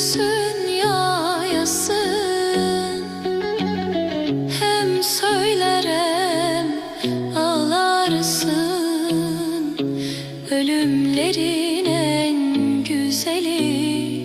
gülsün yayasın. Hem söyler hem ağlarsın. Ölümlerin en güzeli.